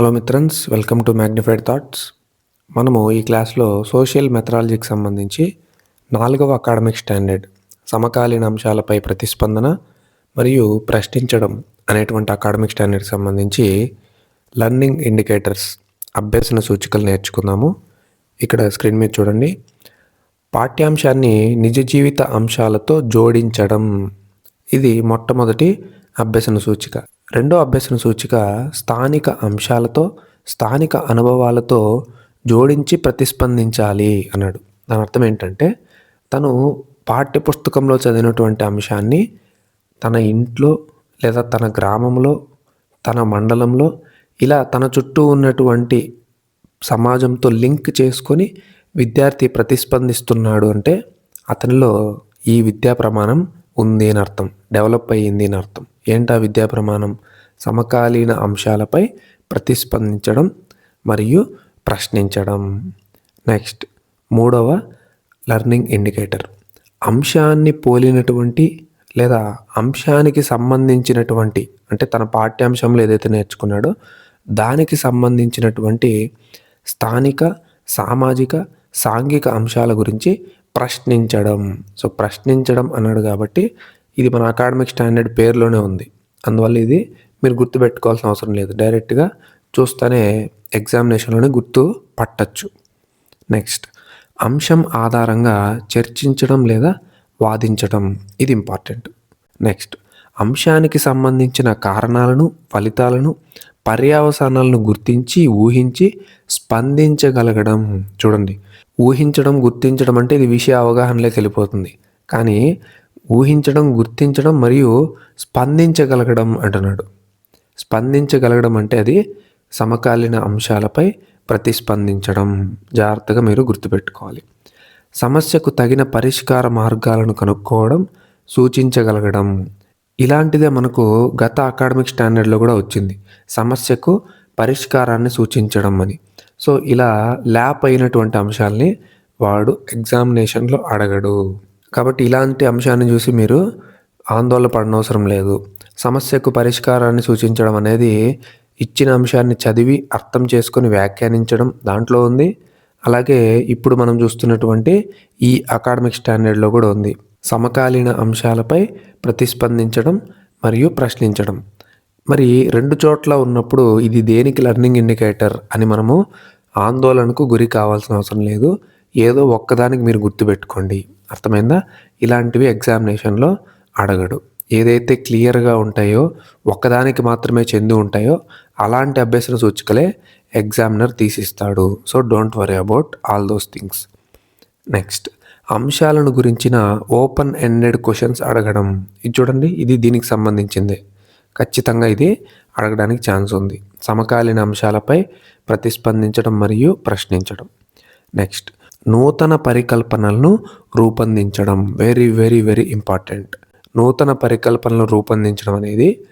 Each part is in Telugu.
హలో మిత్రన్స్ వెల్కమ్ టు మ్యాగ్నిఫైడ్ థాట్స్ మనము ఈ క్లాస్లో సోషల్ మెథడాలజీకి సంబంధించి నాలుగవ అకాడమిక్ స్టాండర్డ్ సమకాలీన అంశాలపై ప్రతిస్పందన మరియు ప్రశ్నించడం అనేటువంటి అకాడమిక్ స్టాండర్డ్కి సంబంధించి లర్నింగ్ ఇండికేటర్స్ అభ్యసన సూచికలు నేర్చుకుందాము. ఇక్కడ స్క్రీన్ మీద చూడండి. పాఠ్యాంశాన్ని నిజ జీవిత అంశాలతో జోడించడం. ఇది మొట్టమొదటి అభ్యసన సూచిక. రెండో అభ్యసన సూచిక స్థానిక అంశాలతో స్థానిక అనుభవాలతో జోడించి ప్రతిస్పందించాలి అన్నాడు. దాని అర్థం ఏంటంటే తను పాఠ్యపుస్తకంలో చదివినటువంటి అంశాన్ని తన ఇంట్లో లేదా తన గ్రామంలో తన మండలంలో ఇలా తన చుట్టూ ఉన్నటువంటి సమాజంతో లింక్ చేసుకొని విద్యార్థి ప్రతిస్పందిస్తున్నాడు అంటే అతనిలో ఈ విద్యా ప్రమాణం ఉంది అని అర్థం. డెవలప్ అయ్యింది అని అర్థం. ఏంటా విద్యా ప్రమాణం? సమకాలీన అంశాలపై ప్రతిస్పందించడం మరియు ప్రశ్నించడం. నెక్స్ట్ మూడవ లర్నింగ్ ఇండికేటర్. అంశాన్ని పోలినటువంటి లేదా అంశానికి సంబంధించినటువంటి అంటే తన పాఠ్యాంశంలో ఏదైతే నేర్చుకున్నాడో దానికి సంబంధించినటువంటి స్థానిక సామాజిక సాంఘిక అంశాల గురించి ప్రశ్నించడం. సో ప్రశ్నించడం అన్నాడు కాబట్టి ఇది మన అకాడమిక్ స్టాండర్డ్ పేరులోనే ఉంది. అందువల్ల ఇది మీరు గుర్తుపెట్టుకోవాల్సిన అవసరం లేదు. డైరెక్ట్గా చూస్తేనే ఎగ్జామినేషన్లోనే గుర్తు పట్టచ్చు. నెక్స్ట్ అంశం ఆధారంగా చర్చించడం లేదా వాదించడం ఇది ఇంపార్టెంట్. నెక్స్ట్ అంశానికి సంబంధించిన కారణాలను ఫలితాలను పర్యావసానాలను గుర్తించి ఊహించి స్పందించగలగడం. చూడండి ఊహించడం గుర్తించడం అంటే ఇది విషయ అవగాహనలోకి వెళ్ళిపోతుంది కానీ ఊహించడం గుర్తించడం మరియు స్పందించగలగడం అంటున్నాడు. స్పందించగలగడం అంటే అది సమకాలీన అంశాలపై ప్రతిస్పందించడం. జాగ్రత్తగా మీరు గుర్తుపెట్టుకోవాలి. సమస్యకు తగిన పరిష్కార మార్గాలను కనుక్కోవడం సూచించగలగడం. ఇలాంటిదే మనకు గత అకాడమిక్ స్టాండర్డ్లో కూడా వచ్చింది. సమస్యకు పరిష్కారాన్ని సూచించడం అని. సో ఇలా ల్యాప్ అయినటువంటి అంశాలని వాడు ఎగ్జామినేషన్లో అడగడు. కాబట్టి ఇలాంటి అంశాన్ని చూసి మీరు ఆందోళన పడనవసరం లేదు. సమస్యకు పరిష్కారాన్ని సూచించడం అనేది ఇచ్చిన అంశాన్ని చదివి అర్థం చేసుకొని వ్యాఖ్యానించడం దాంట్లో ఉంది. అలాగే ఇప్పుడు మనం చూస్తున్నటువంటి ఈ అకాడమిక్ స్టాండర్డ్లో కూడా ఉంది. సమకాలీన అంశాలపై ప్రతిస్పందించడం మరియు ప్రశ్నించడం. మరి రెండు చోట్ల ఉన్నప్పుడు ఇది దేనికి లర్నింగ్ ఇండికేటర్ అని మనము ఆందోళనకు గురి కావాల్సిన అవసరం లేదు. ఏదో ఒక్కదానికి మీరు గుర్తుపెట్టుకోండి అర్థమైందా? ఇలాంటివి ఎగ్జామినేషన్లో అడగడు. ఏదైతే క్లియర్గా ఉంటాయో ఒక్కదానికి మాత్రమే చెంది ఉంటాయో అలాంటి అభ్యసన సూచికలే examiner తీసిస్తాడు. So don't worry about all those things next అంశాలను గురించిన ఓపెన్ ఎండెడ్ క్వశ్చన్స్ అడగడం. ఇది చూడండి ఇది దీనికి సంబంధించిందే. ఖచ్చితంగా ఇది అడగడానికి ఛాన్స్ ఉంది. సమకాలీన అంశాలపై ప్రతిస్పందించడం మరియు ప్రశ్నించడం. నెక్స్ట్ నూతన పరికల్పనలను రూపొందించడం వెరీ వెరీ వెరీ ఇంపార్టెంట్ నూతన పరికల్పనలు రూపొందించడం అనేది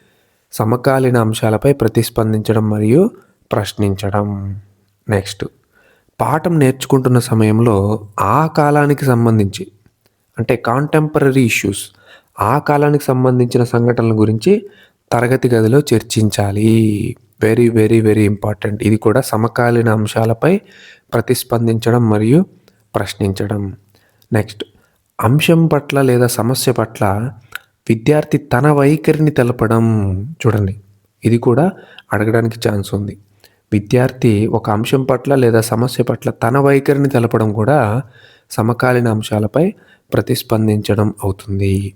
సమకాలీన అంశాలపై ప్రతిస్పందించడం మరియు ప్రశ్నించడం. నెక్స్ట్ పాఠం నేర్చుకుంటున్న సమయంలో ఆ కాలానికి సంబంధించి అంటే కాంటెంపరీ ఇష్యూస్ ఆ కాలానికి సంబంధించిన సంఘటనల గురించి తరగతి గదిలో చర్చించాలి. వెరీ వెరీ వెరీ ఇంపార్టెంట్ ఇది కూడా సమకాలీన అంశాలపై ప్రతిస్పందించడం మరియు ప్రశ్నించడం. నెక్స్ట్ అంశం పట్ల లేదా సమస్య పట్ల విద్యార్థి తన వైఖరిని తెలపడం చూడండి. ఇది కూడా అడగడానికి ఛాన్స్ ఉంది. విద్యార్థి ఒక అంశం పట్ల లేదా సమస్య పట్ల తన వైఖరిని తెలపడం కూడా సమకాలీన అంశాలపై ప్రతిస్పందించడం అవుతుంది.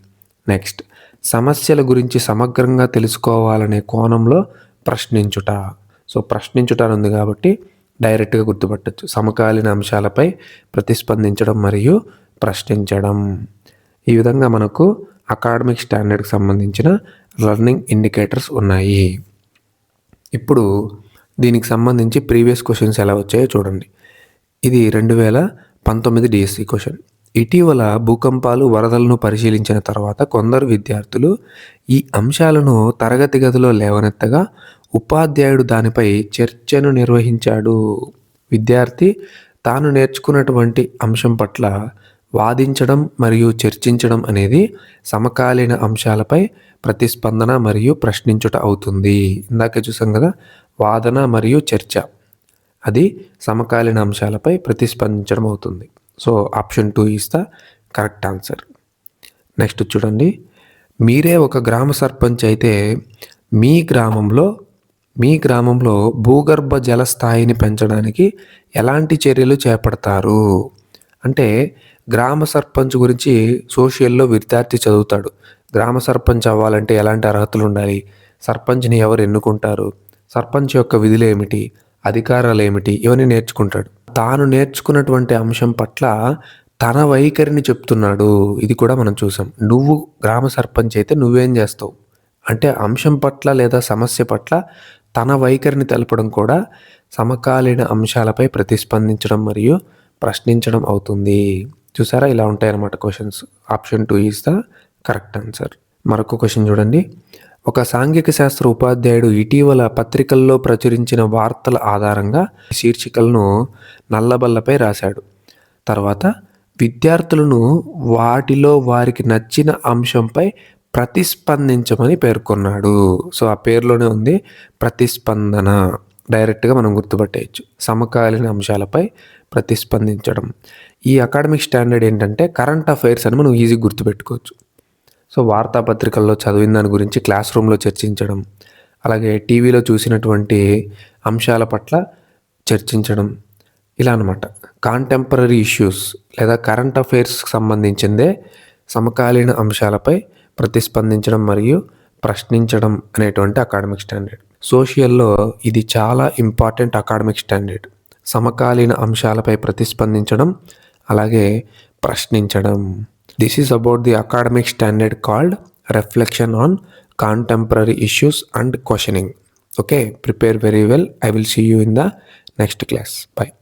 నెక్స్ట్ సమస్యల గురించి సమగ్రంగా తెలుసుకోవాలనే కోణంలో ప్రశ్నించుట. సో ప్రశ్నించుట ఉంది కాబట్టి డైరెక్ట్గా గుర్తుపట్టచ్చు. సమకాలీన అంశాలపై ప్రతిస్పందించడం మరియు ప్రశ్నించడం. ఈ విధంగా మనకు అకాడమిక్ స్టాండర్డ్కి సంబంధించిన లర్నింగ్ ఇండికేటర్స్ ఉన్నాయి. ఇప్పుడు దీనికి సంబంధించి ప్రీవియస్ క్వశ్చన్స్ ఎలా వచ్చాయో చూడండి. ఇది రెండు వేల పంతొమ్మిది డిఎస్సి క్వశ్చన్. ఇటీవల భూకంపాలు వరదలను పరిశీలించిన తర్వాత కొందరు విద్యార్థులు ఈ అంశాలను తరగతి గదిలో లేవనెత్తగా ఉపాధ్యాయుడు దానిపై చర్చను నిర్వహించాడు. విద్యార్థి తాను నేర్చుకున్నటువంటి అంశం పట్ల వాదించడం మరియు చర్చించడం అనేది సమకాలీన అంశాలపై ప్రతిస్పందన మరియు ప్రశ్నించుట అవుతుంది. ఇందాక చూసాం కదా వాదన మరియు చర్చ. అది సమకాలీన అంశాలపై ప్రతిస్పందించడం అవుతుంది. So option two is the correct answer. Next చూడండి మీరే ఒక గ్రామ సర్పంచ్ అయితే మీ గ్రామంలో మీ గ్రామంలో భూగర్భ జల స్థాయిని పెంచడానికి ఎలాంటి చర్యలు చేపడతారు? అంటే గ్రామ సర్పంచ్ గురించి సోషల్లో విద్యార్థి చదువుతాడు. గ్రామ సర్పంచ్ అవ్వాలంటే ఎలాంటి అర్హతలు ఉండాలి? సర్పంచ్ని ఎవరు ఎన్నుకుంటారు? సర్పంచ్ యొక్క విధులు ఏమిటి? అధికారాలు ఏమిటి? ఇవన్నీ నేర్చుకుంటాడు. తాను నేర్చుకున్నటువంటి అంశం పట్ల తన వైఖరిని చెప్తున్నాడు. ఇది కూడా మనం చూసాం. నువ్వు గ్రామ సర్పంచ్ అయితే నువ్వేం చేస్తావు? అంటే అంశం పట్ల లేదా సమస్య పట్ల తన వైఖరిని తెలపడం కూడా సమకాలీన అంశాలపై ప్రతిస్పందించడం మరియు ప్రశ్నించడం అవుతుంది. చూసారా? ఇలా ఉంటాయన్నమాట questions option two is the correct answer మరొక క్వశ్చన్ చూడండి. ఒక సాంఘిక శాస్త్ర ఉపాధ్యాయుడు ఇటీవల పత్రికల్లో ప్రచురించిన వార్తల ఆధారంగా శీర్షికలను నల్లబల్లపై రాశాడు. తర్వాత విద్యార్థులను వాటిలో వారికి నచ్చిన అంశంపై ప్రతిస్పందించమని పేర్కొన్నాడు. సో ఆ పేరులోనే ఉంది ప్రతిస్పందన. డైరెక్ట్గా మనం గుర్తుపట్టేయచ్చు. సమకాలీన అంశాలపై ప్రతిస్పందించడం. ఈ అకాడమిక్ స్టాండర్డ్ ఏంటంటే కరెంట్ అఫైర్స్ అని మనం ఈజీగా గుర్తుపెట్టుకోవచ్చు. సో వార్తాపత్రికల్లో చదివిన దాని గురించి క్లాస్ రూమ్లో చర్చించడం అలాగే టీవీలో చూసినటువంటి అంశాల పట్ల చర్చించడం ఇలా అనమాట కాంటెంపరీ ఇష్యూస్ లేదా కరెంట్ అఫైర్స్కి సంబంధించిందే సమకాలీన అంశాలపై ప్రతిస్పందించడం మరియు ప్రశ్నించడం అనేటువంటి అకాడమిక్ స్టాండర్డ్ సోషియల్లో ఇది చాలా ఇంపార్టెంట్ అకాడమిక్ స్టాండర్డ్ సమకాలీన అంశాలపై ప్రతిస్పందించడం అలాగే ప్రశ్నించడం. This is about the academic standard called Reflection on Contemporary Issues and Questioning. Okay, prepare very well. I will see you in the next class. Bye.